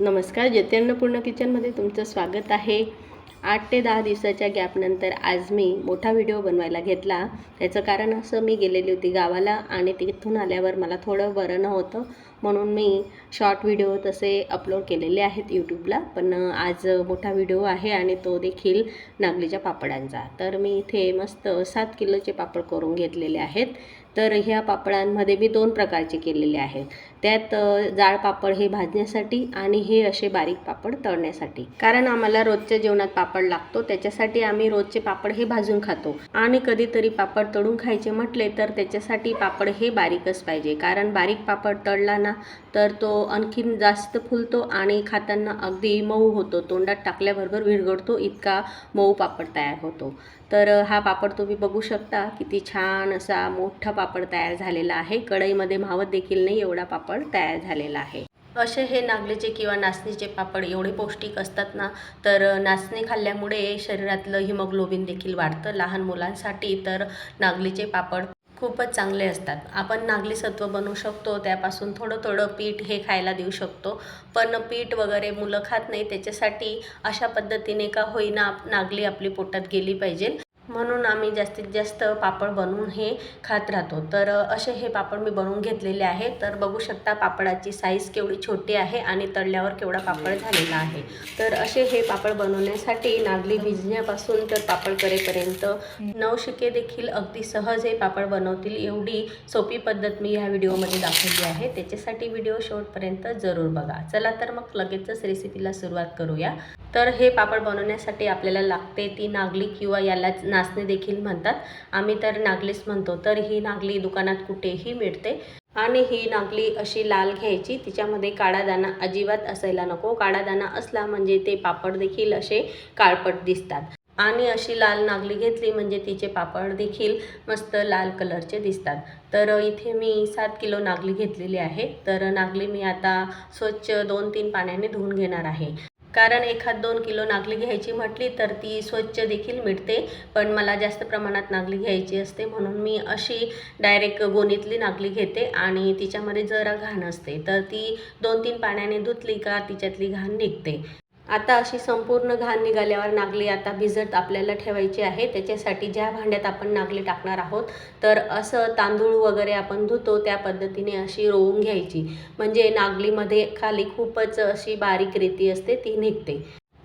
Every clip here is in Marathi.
नमस्कार जते किचनमध्ये तुमचं स्वागत आहे. आठ ते दहा दिवसाच्या गॅपनंतर आज मी मोठा व्हिडिओ बनवायला घेतला. त्याचं कारण असं मी गेलेली होती गावाला आणि तिथून आल्यावर मला थोडं बरं नव्हतं म्हणून मी शॉर्ट व्हिडिओ तसे अपलोड केलेले आहेत यूट्यूबला पण आज मोठा व्हिडिओ आहे आणि तो देखील नागलीच्या पापडांचा. तर मी इथे मस्त सात किलोचे पापड करून घेतलेले आहेत. तर ह्या पापडांमध्ये मी दोन प्रकारचे केलेले आहेत. त्यात जाळ जाड पापड हे भाजण्यासाठी आणि हे असे बारीक पापड तळण्यासाठी. कारण आम्हाला रोजच्या जेवणात पापड लागतो त्याच्यासाठी आम्ही रोजचे पापड हे भाजून खातो. आणि कधीतरी पापड तळून खायचे म्हटले तर त्याच्यासाठी पापड हे बारीकच पाहिजे. कारण बारीक पापड तळला ना तर तो आणखीन जास्त फुलतो आणि खाताना अगदी मऊ होतो. तोंडात टाकल्याबरोबर विरघळतो इतका मऊ पापड तयार होतो. तर हा पापड तुम्ही बघू शकता किती छान असा मोठा पापड तयार झालेला आहे. कढईमध्ये मावत देखील नाही एवढा पापड तयार झालेला आहे. असे हे नागलीचे किंवा नाचणीचे पापड एवढे पौष्टिक असतात ना तर नाचणी खाल्ल्यामुळे शरीरातलं हिमोग्लोबिन देखील वाढतं लहान मुलांसाठी. तर नागलीचे पापड खूपच चांगले असतात. आपण नागली सत्व बनवू शकतो त्यापासून थोडं थोडं पीठ हे खायला देऊ शकतो. पण पीठ वगैरे मुलं खात नाही त्याच्यासाठी अशा पद्धतीने का होईना नागली आपली पोटात गेली पाहिजे. म्हणून आम्ही जास्तीत जास्त पापड बनवून हे खात राहतो. तर असे हे पापड मी बनवून घेतलेले आहे. तर बघू शकता पापडाची साईज केवढी छोटी आहे आणि तळल्यावर केवढा पापड झालेला आहे. तर असे हे पापड बनवण्यासाठी नागली भिजण्यापासून तर पापड करेपर्यंत नवशिके देखील अगदी सहज हे पापड बनवतील एवढी सोपी पद्धत मी ह्या व्हिडिओमध्ये दाखवली आहे. त्याच्यासाठी व्हिडिओ शेवटपर्यंत जरूर बघा. चला तर मग लगेचच रेसिपीला सुरुवात करूया. तर हे पापड बनवण्यासाठी आपल्याला लागते ती नागली किंवा यालाच नाचणे देखील म्हणतात. आम्ही तर नागलीच म्हणतो तर ही नागली दुकानात कुठेही मिळते. आणि ही नागली अशी लाल घ्यायची तिच्यामध्ये काळा दाणा अजिबात असायला नको. काळा दाणा असला म्हणजे ते पापड देखील असे काळपट दिसतात. आणि अशी लाल नागली घेतली म्हणजे तिचे पापड देखील मस्त लाल कलरचे दिसतात. तर इथे मी सात किलो नागली घेतलेली आहे. तर नागली मी आता स्वच्छ दोन तीन पाण्याने धुवून घेणार आहे. कारण एखाद दोन किलो नागली घ्यायची म्हटली तर ती स्वच्छ देखील मिळते पण मला जास्त प्रमाणात नागली घ्यायची असते म्हणून मी अशी डायरेक्ट गोणीतली नागली घेते आणि तिच्यामध्ये जरा घाण असते. तर ती दोन तीन पाण्याने धुतली का तिच्यातली घाण निघते. आता अशी संपूर्ण घाण निघाल्यावर नागली आता भिजत आपल्याला ठेवायची आहे. त्याच्यासाठी ज्या भांड्यात आपण नागली टाकणार आहोत तर असं तांदूळ वगैरे आपण धुतो त्या पद्धतीने अशी रोवून घ्यायची. म्हणजे नागलीमध्ये खाली खूपच अशी बारीक रेती असते ती निघते.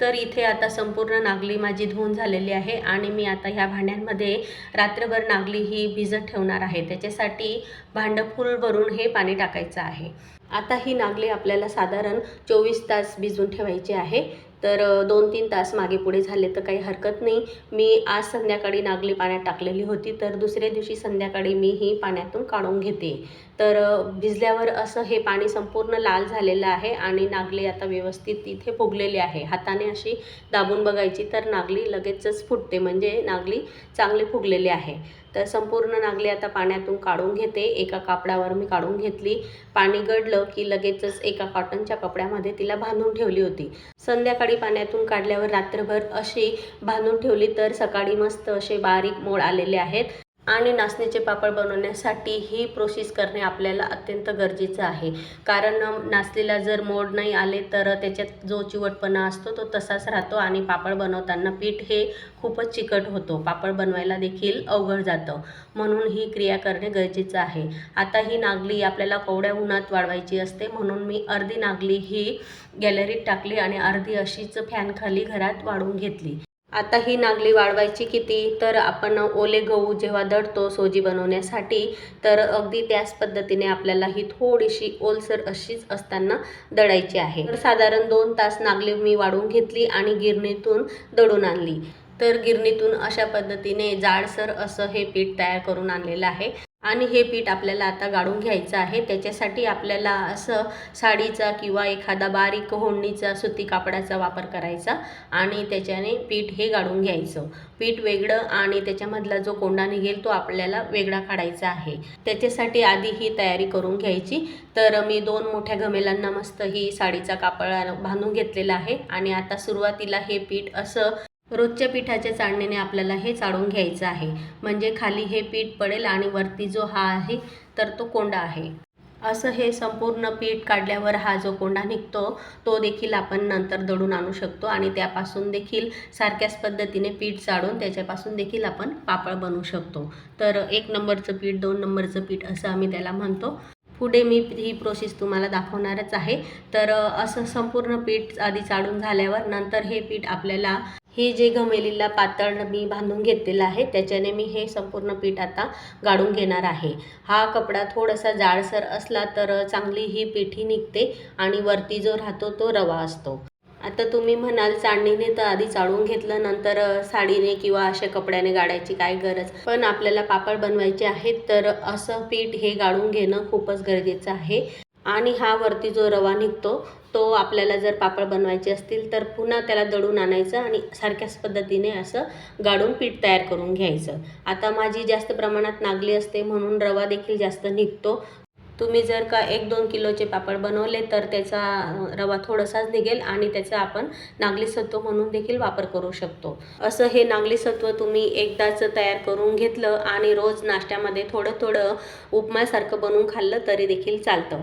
तर इथे आता संपूर्ण नागली माझी धुवून झालेली आहे आणि मी आता ह्या भांड्यांमध्ये रात्रभर नागली ही भिजत ठेवणार आहे. त्याच्यासाठी भांडं फुल भरून हे पाणी टाकायचं आहे. आता ही नागली आपल्याला साधारण चोवीस तास भिजून ठेवायची आहे. तर दोन तीन तास मागे पुढे झाले तर काही हरकत नाही. मी आज संध्याकाळी नागली पाण्यात टाकलेली होती तर दुसऱ्या दिवशी संध्याकाळी मी ही पाण्यातून काढून घेते. तर भिजल्यावर असं हे पाणी संपूर्ण लाल झालेलं आहे आणि नागली आता व्यवस्थित तिथे फुगलेली आहे. हाताने अशी दाबून बघायची तर नागली लगेचच फुटते म्हणजे नागली चांगली फुगलेली आहे. तर संपूर्ण नागली आता पाण्यातून काढून घेते. एका कापडावर मी काढून घेतली. पाणी गडलं की लगेचच एका कॉटनच्या कपड्यामध्ये तिला बांधून ठेवली होती. संध्याकाळी पाण्यातून काढल्यावर रात्रभर अशी बांधून ठेवली तर सकाळी मस्त असे बारीक मोड आलेले आहेत. आणि नाचणीचे पापड बनवण्यासाठी ही प्रोसेस करणे आपल्याला अत्यंत गरजेचं आहे. कारण नाचणीला जर मोड नाही आले तर त्याच्यात जो चिवटपणा असतो तो तसाच राहतो आणि पापड बनवताना पीठ हे खूपच चिकट होतो. पापड बनवायला देखील अवघड जातं. म्हणून ही क्रिया करणे गरजेचं आहे. आता ही नागली आपल्याला कोवड्या उन्हात वाढवायची असते. म्हणून मी अर्धी नागली ही गॅलरीत टाकली आणि अर्धी अशीच फॅनखाली घरात वाढून घेतली. आता ही नागली वाढवायची किती? तर आपण ओले गहू जेव्हा दळतो सोजी बनवण्यासाठी तर अगदी त्याच पद्धतीने आपल्याला ही थोडीशी ओलसर अशीच असताना दळायची आहे. तर साधारण दोन तास नागली मी वाळून घेतली आणि गिरणीतून दळून आणली. तर गिरणीतून अशा पद्धतीने जाडसर असं हे पीठ तयार करून आणलेलं आहे. आणि हे पीठ आपल्याला आता गाळून घ्यायचं आहे. त्याच्यासाठी आपल्याला असं साडीचा किंवा एखादा बारीक होंडीचा सुती कापडाचा वापर करायचा आणि त्याच्याने पीठ हे गाळून घ्यायचं. पीठ वेगळं आणि त्याच्यामधला जो कोंडा निघेल तो आपल्याला वेगळा काढायचा आहे. त्याच्यासाठी आधी ही तयारी करून घ्यायची. तर मी दोन मोठ्या घमेलांना मस्त ही साडीचा कापड बांधून घेतलेला आहे आणि आता सुरुवातीला हे पीठ असं रोजच्या पिठाच्या चाळणीने आपल्याला हे चाळून घ्यायचं आहे. म्हणजे खाली हे पीठ पडेल आणि वरती जो हा आहे तर तो कोंडा आहे. असं हे संपूर्ण पीठ काढल्यावर हा जो कोंडा निघतो तो देखील आपण नंतर दळून आणू शकतो आणि त्यापासून देखील सारख्याच पद्धतीने पीठ चाळून त्याच्यापासून देखील आपण पापड बनवू शकतो. तर एक नंबरचं पीठ दोन नंबरचं पीठ असं आम्ही त्याला म्हणतो. पुढे मी ही प्रोसेस तुम्हाला दाखवणारच आहे. तर असं संपूर्ण पीठ आधी चाळून झाल्यावर नंतर हे पीठ आपल्याला हे जे घमेलीला पातळ मी बांधून घेतलेलं आहे त्याच्याने मी हे संपूर्ण पीठ आता गाळून घेणार आहे. हा कपडा थोडासा जाडसर असला तर चांगली ही पिठी निघते आणि वरती जो राहतो तो रवा असतो. आता तुम्ही म्हणाल चाळणीने तर आधी चाळून घेतलं नंतर साडीने किंवा अशा कपड्याने गाडायची काय गरज? पण आपल्याला पापड बनवायचे आहेत तर असं पीठ हे गाळून घेणं खूपच गरजेचं आहे. आणि हा वरती जो रवा निघतो तो आपल्याला जर पापड बनवायचे असतील तर पुन्हा त्याला दळून आणायचं आणि सारख्याच पद्धतीने असं गाळून पीठ तयार करून घ्यायचं. आता माझी जास्त प्रमाणात नागली असते म्हणून रवा देखील जास्त निघतो. तुम्ही जर का एक दोन किलोचे पापड बनवले तर त्याचा रवा थोडासाच निघेल आणि त्याचा आपण नागली सत्व म्हणून देखील वापर करू शकतो. असं हे नागली सत्व तुम्ही एकदाच तयार करून घेतलं आणि रोज नाश्त्यामध्ये थोडं थोडं उपमासारखं बनवून खाल्लं तरी देखील चालतं.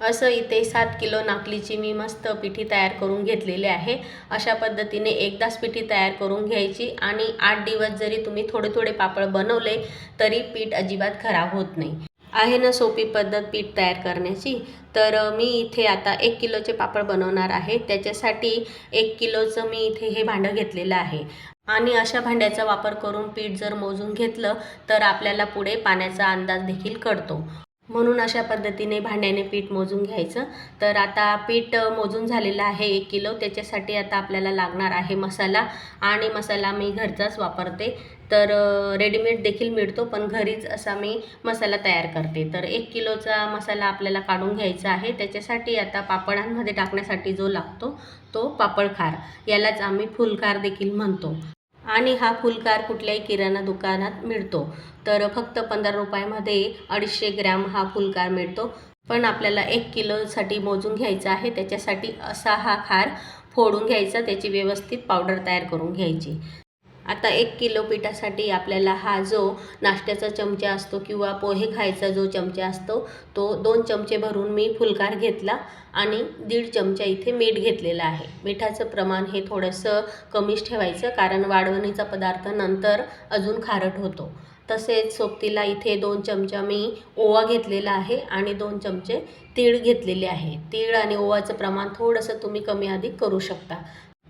असं इथे सात किलो नाकलीची मी मस्त पिठी तयार करून घेतलेली आहे. अशा पद्धतीने एकदाच पिठी तयार करून घ्यायची आणि आठ दिवस जरी तुम्ही थोडे थोडे पापड बनवले तरी पीठ अजिबात खराब होत नाही. आहे ना सोपी पद्धत पीठ तयार करण्याची? तर मी इथे आता एक किलोचे पापड बनवणार आहे. त्याच्यासाठी एक किलोचं मी इथे हे भांडं घेतलेलं आहे. आणि अशा भांड्याचा वापर करून पीठ जर मोजून घेतलं तर आपल्याला पुढे पाण्याचा अंदाज देखील कळतो. म्हणून अशा पद्धतीने भांड्याने पीठ मोजून घ्यायचं. तर आता पीठ मोजून झालेलं आहे एक किलो. त्याच्यासाठी आता आपल्याला लागणार आहे मसाला आणि मसाला मी घरचाच वापरते. तर रेडीमेड देखील मिळतो पण घरीच असा मी मसाला तयार करते. तर एक किलोचा मसाला आपल्याला काढून घ्यायचा आहे. त्याच्यासाठी आता पापडांमध्ये टाकण्यासाठी जो लागतो तो पापडखार. यालाच आम्ही फुलखार देखील म्हणतो. आणि हा फुलकार कुठल्याही किराणा दुकानात मिळतो. तर फक्त पंधरा रुपयामध्ये अडीचशे ग्रॅम हा फुलकार मिळतो. पण आपल्याला एक किलोसाठी मोजून घ्यायचा आहे. त्याच्यासाठी असा हा खार फोडून घ्यायचा. त्याची व्यवस्थित पावडर तयार करून घ्यायची. आता एक किलो पिठासाठी आपल्याला हा जो नाश्त्याचा चमचा असतो किंवा पोहे खायचा जो चमचा असतो तो दोन चमचे भरून मी फुलकार घेतला आणि दीड चमचा इथे मीठ घेतलेलं आहे. मिठाचं प्रमाण हे थोडंसं कमीच ठेवायचं कारण वाढवणीचा पदार्थ नंतर अजून खारट होतो. तसेच सोबतीला इथे दोन चमचा मी ओवा घेतलेला आहे आणि दोन चमचे तीळ घेतलेले आहे. तीळ आणि ओवाचं प्रमाण थोडंसं तुम्ही कमी अधिक करू शकता.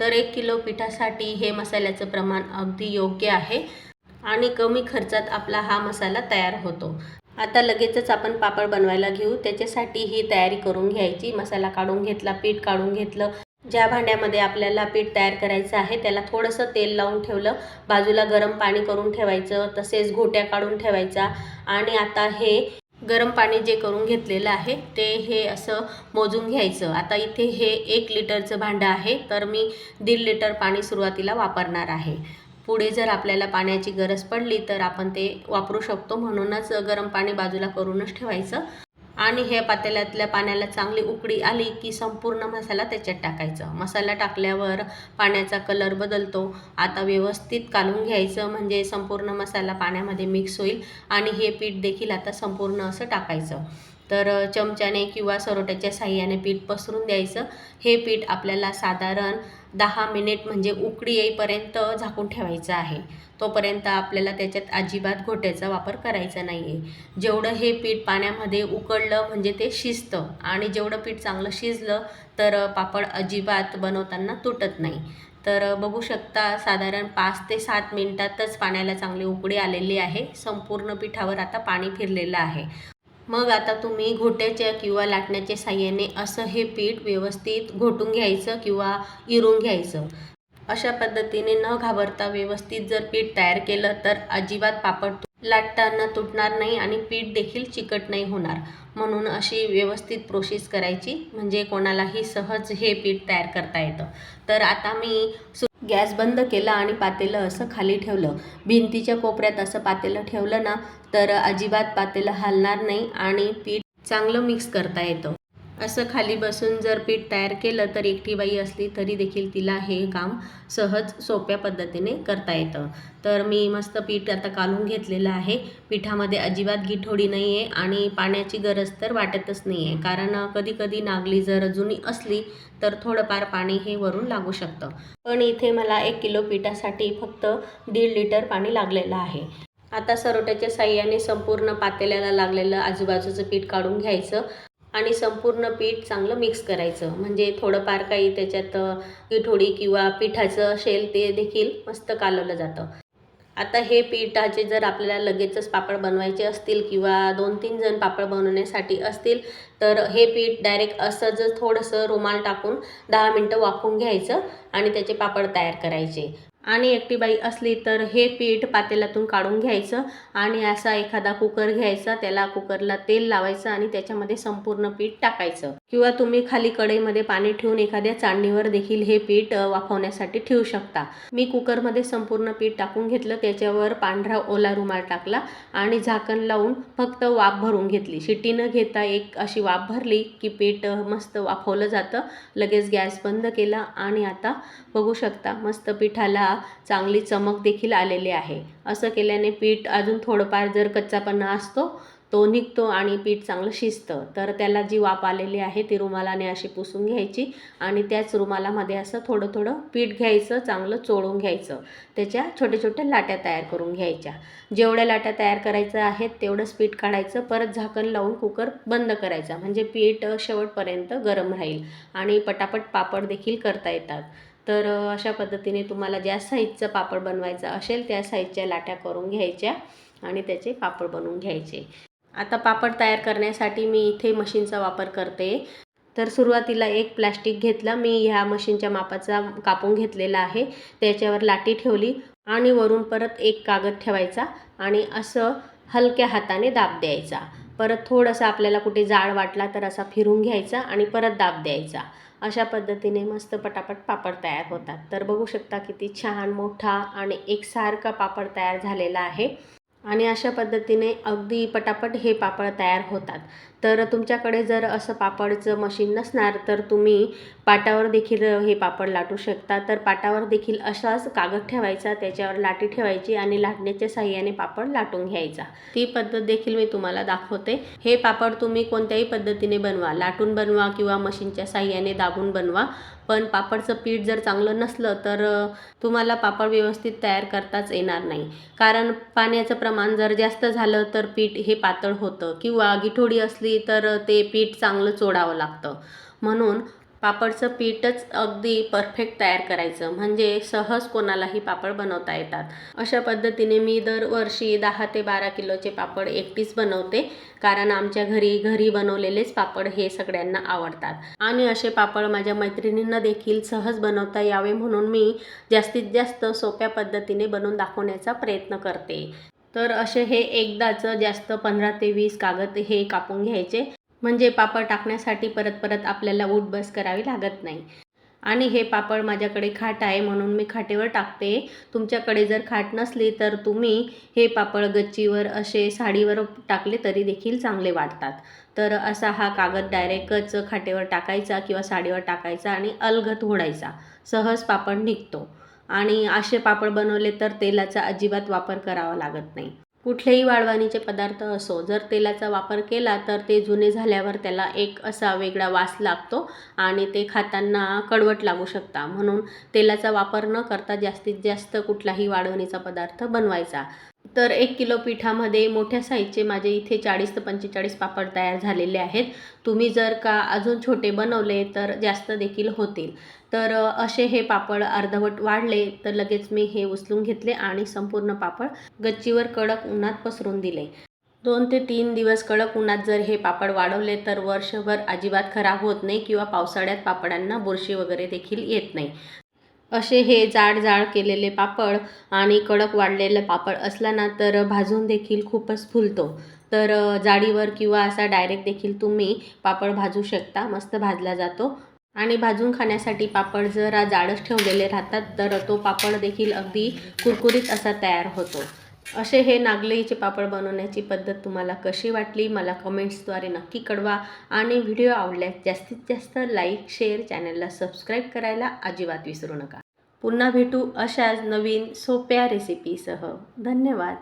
तर एक किलो पिठासाठी हे मसाल्याचं प्रमाण अगदी योग्य आहे आणि कमी खर्चात आपला हा मसाला तयार होतो. आता लगेचच आपण पापड बनवायला घेऊ. त्याच्यासाठी ही तयारी करून घ्यायची. मसाला काढून घेतला पीठ काढून घेतलं. ज्या भांड्यामध्ये आपल्याला पीठ तयार करायचं आहे त्याला थोडंसं तेल लावून ठेवलं. बाजूला गरम पाणी करून ठेवायचं तसेच घोट्या काढून ठेवायचा. आणि आता हे गरम पाणी जे करून घेतलेलं आहे ते हे असं मोजून घ्यायचं. आता इथे हे एक लिटरचं भांडं आहे तर मी दीड लिटर पाणी सुरुवातीला वापरणार आहे. पुढे जर आपल्याला पाण्याची गरज पडली तर आपण ते वापरू शकतो. म्हणूनच गरम पाणी बाजूला करूनच ठेवायचं. आणि हे पातेल्यातल्या पाण्याला चांगली उकडी आली की संपूर्ण मसाला त्याच्यात टाकायचा. मसाला टाकल्यावर पाण्याचा कलर बदलतो. आता व्यवस्थित कालून घ्यायचं म्हणजे संपूर्ण मसाला पाण्यामध्ये मिक्स होईल आणि हे पीठ देखील आता संपूर्ण असं टाकायचं. तर चमच्याने किंवा सरोट्याच्या साह्याने पीठ पसरून द्यायचं. हे पीठ आपल्याला साधारण दहा मिनिट म्हणजे उकडी येईपर्यंत झाकून ठेवायचं आहे. तोपर्यंत आपल्याला त्याच्यात अजिबात घोट्याचा वापर करायचा नाही आहे जेवढं हे पीठ पाण्यामध्ये उकळलं म्हणजे ते शिजतं आणि जेवढं पीठ चांगलं शिजलं तर पापड अजिबात बनवताना तुटत नाही. तर बघू शकता साधारण पाच ते सात मिनिटातच पाण्याला चांगली उकडी आलेली आहे. संपूर्ण पिठावर आता पाणी फिरलेलं आहे. मग आता तुम्ही घोट्याच्या किंवा लाटण्याच्या साह्याने असं हे पीठ व्यवस्थित घोटून घ्यायचं किंवा इरून घ्यायचं. अशा पद्धतीने न घाबरता व्यवस्थित जर पीठ तयार केलं तर अजिबात पापड लाटताना तुटणार नाही आणि पीठ देखील चिकट नाही होणार. म्हणून अशी व्यवस्थित प्रोसेस करायची. म्हणजे कोणालाही सहज हे पीठ तयार करता येतं. तर आता मी सु गॅस बंद केला आणि पातेलं असं खाली ठेवलं. भिंतीच्या कोपऱ्यात असं पातेलं ठेवलं ना तर अजिबात पातेलं हलणार नाही आणि पीठ चांगलं मिक्स करता येतं. असं खाली बसून जर पीठ तयार केलं तर एकटी बाई असली तरी देखील तिला हे काम सहज सोप्या पद्धतीने करता येतं. तर मी मस्त पीठ आता काढून घेतलेलं आहे. पिठामध्ये अजिबात गिठोडी नाही आहे आणि पाण्याची गरज तर वाटतच नाही आहे कारण कधीकधी नागली जर जुनी असली तर थोडंफार पाणी हे वरून लागू शकतं. पण इथे मला एक किलो पिठासाठी फक्त दीड लिटर पाणी लागलेलं आहे. आता सरोट्याच्या साह्याने संपूर्ण पातेल्याला लागलेलं आजूबाजूचं पीठ काढून घ्यायचं. आणि संपूर्ण पीठ चांगलं मिक्स करायचं. म्हणजे थोडंफार काही त्याच्यात गिठोडी किंवा पिठाचं शेल ते देखील मस्त कालवलं जातं. आता हे पिठाचे जर आपल्याला लगेचच पापड बनवायचे असतील किंवा दोन तीन जण पापड बनवण्यासाठी असतील तर हे पीठ डायरेक्ट असं जर थोडंसं रुमाल टाकून दहा मिनटं वाफून घ्यायचं आणि त्याचे पापड तयार करायचे. आणि एकटी बाई असली तर हे पीठ पातेल्यातून काढून घ्यायचं आणि असा एखादा कुकर घ्यायचा त्याला कुकरला तेल लावायचं आणि त्याच्यामध्ये संपूर्ण पीठ टाकायचं. किंवा तुम्ही खाली कढईमध्ये पाणी ठेवून एखाद्या चाळणीवर देखील हे पीठ वाफवण्यासाठी ठेवू शकता. मी कुकरमध्ये संपूर्ण पीठ टाकून घेतलं त्याच्यावर पांढरा ओला रुमाल टाकला आणि झाकण लावून फक्त वाफ भरून घेतली. शिट्टी न घेता एक अशी वाफ भरली की पीठ मस्त वाफवलं जातं. लगेच गॅस बंद केला आणि आता बघू शकता मस्त पिठाला चांगली चमक देखील आलेली आहे. असं केल्याने पीठ अजून थोडंफार जर कच्चापणा असतो तो निघतो आणि पीठ चांगलं शिजतं. तर त्याला जी वाफ आलेली आहे ती रुमालाने अशी पुसून घ्यायची आणि त्याच रुमालामध्ये असं थोडं थोडं पीठ घ्यायचं चांगलं चोळून घ्यायचं. त्याच्या छोट्या छोट्या लाट्या तयार करून घ्यायच्या. जेवढ्या लाट्या तयार करायच्या आहेत तेवढंच पीठ काढायचं. परत झाकण लावून कुकर बंद करायचा. म्हणजे पीठ शेवटपर्यंत गरम राहील आणि पटापट पापड देखील करता येतात. तर अशा पद्धतीने तुम्हाला ज्या साईजचं पापड बनवायचं असेल त्या साईजच्या लाट्या करून घ्यायच्या आणि त्याचे पापड बनवून घ्यायचे. आता पापड तयार करण्यासाठी मी इथे मशीनचा वापर करते. तर सुरुवातीला एक प्लॅस्टिक घेतला. मी ह्या मशीनच्या मापाचा कापून घेतलेला आहे. त्याच्यावर लाटी ठेवली आणि वरून परत एक कागद ठेवायचा आणि असं हलक्या हाताने दाब द्यायचा. परत थोडंसं आपल्याला कुठे जाळ वाटला तर असा फिरून घ्यायचा आणि परत दाब द्यायचा. अशा पद्धतीने मस्त पटापट पापड तयार होतात. तर बघू शकता किती छान मोठा आणि एकसारखा पापड तयार झालेला आहे. आणि अशा पद्धतीने अगदी पटापट हे पापड तयार होतात. तर तुमच्याकडे जर असं पापडचं मशीन नसणार तर तुम्ही पाटावर देखील हे पापड लाटू शकता. तर पाटावर देखील असाच कागद ठेवायचा त्याच्यावर लाटी ठेवायची आणि लाटण्याच्या साह्याने पापड लाटून घ्यायचा. ती पद्धत देखील मी तुम्हाला दाखवते. हे पापड तुम्ही कोणत्याही पद्धतीने बनवा. लाटून बनवा किंवा मशीनच्या साह्याने दाबून बनवा. पण पापडचं पीठ जर चांगलं नसलं तर तुम्हाला पापड व्यवस्थित तयार करताच येणार नाही. कारण पाण्याचं प्रमाण जर जास्त झालं तर पीठ हे पातळ होतं किंवा गिठोडी असली तर ते पीठ चांगलं चोडावं लागतं. म्हणून पापडचं पीठच अगदी परफेक्ट तयार करायचं. म्हणजे सहज कोणालाही पापड बनवता येतात. अशा पद्धतीने मी दरवर्षी दहा ते बारा किलोचे पापड एकटीच बनवते. कारण आमच्या घरी घरी बनवलेलेच पापड हे सगळ्यांना आवडतात. आणि असे पापड माझ्या मैत्रिणींना देखील सहज बनवता यावे म्हणून मी जास्तीत जास्त सोप्या पद्धतीने बनवून दाखवण्याचा प्रयत्न करते. तर असे हे एकदाचं जास्त पंधरा ते वीस कागद हे कापून घ्यायचे. म्हणजे पापड टाकण्यासाठी परत परत आपल्याला उठबस करावी लागत नाही. आणि हे पापड माझ्याकडे खाट आहे म्हणून मी खाटेवर टाकते. तुमच्याकडे जर खाट नसली तर तुम्ही हे पापड गच्चीवर असे साडीवर टाकले तरी देखील चांगले वाटतात. तर असा हा कागद डायरेक्टच खाटेवर टाकायचा किंवा साडीवर टाकायचा आणि अलगत ओढायचा. सहज पापड निघतो. आणि असे पापड बनवले तर तेलाचा अजिबात वापर करावा लागत नाही. कुठलेही वाळवणीचे पदार्थ असो जर तेलाचा वापर केला तर ते जुने झाल्यावर त्याला एक असा वेगळा वास लागतो आणि ते खाताना कडवट लागू शकता. म्हणून तेलाचा वापर न करता जास्तीत जास्त कुठलाही वाळवणीचा पदार्थ बनवायचा. तर एक किलो पिठामध्ये मोठ्या साईजचे माझे इथे चाळीस ते पंचेचाळीस पापड तयार झालेले आहेत. तुम्ही जर का अजून छोटे बनवले तर जास्त देखील होतील. तर असे हे पापड अर्धवट वाढले तर लगेच मी हे उचलून घेतले आणि संपूर्ण पापड गच्चीवर कडक उन्हात पसरून दिले. दोन ते तीन दिवस कडक उन्हात जर हे पापड वाढवले तर वर्षभर अजिबात खराब होत नाही किंवा पावसाळ्यात पापडांना बुरशी वगैरे देखील येत नाही. असे हे जाड जाड केलेले पापड आणि कडक वाढलेलं पापड असला ना तर भाजून देखील खूपच फुलतो. तर जाडीवर किंवा असा डायरेक्ट देखील तुम्ही पापड भाजू शकता. मस्त भाजला जातो. आणि भाजून खाण्यासाठी पापड जरा जाडच ठेवलेले राहतात तर तो पापड देखील अगदी कुरकुरीत असा तयार होतो. असे हे नागलईचे पापड बनवण्याची पद्धत तुम्हाला कशी वाटली? मला कमेंट्सद्वारे नक्की कळवा. आणि व्हिडिओ आवडल्यास जास्तीत जास्त लाईक शेअर चॅनलला सबस्क्राईब करायला अजिबात विसरू नका. पुन्हा भेटू अशाच नवीन सोप्या रेसिपीसह धन्यवाद.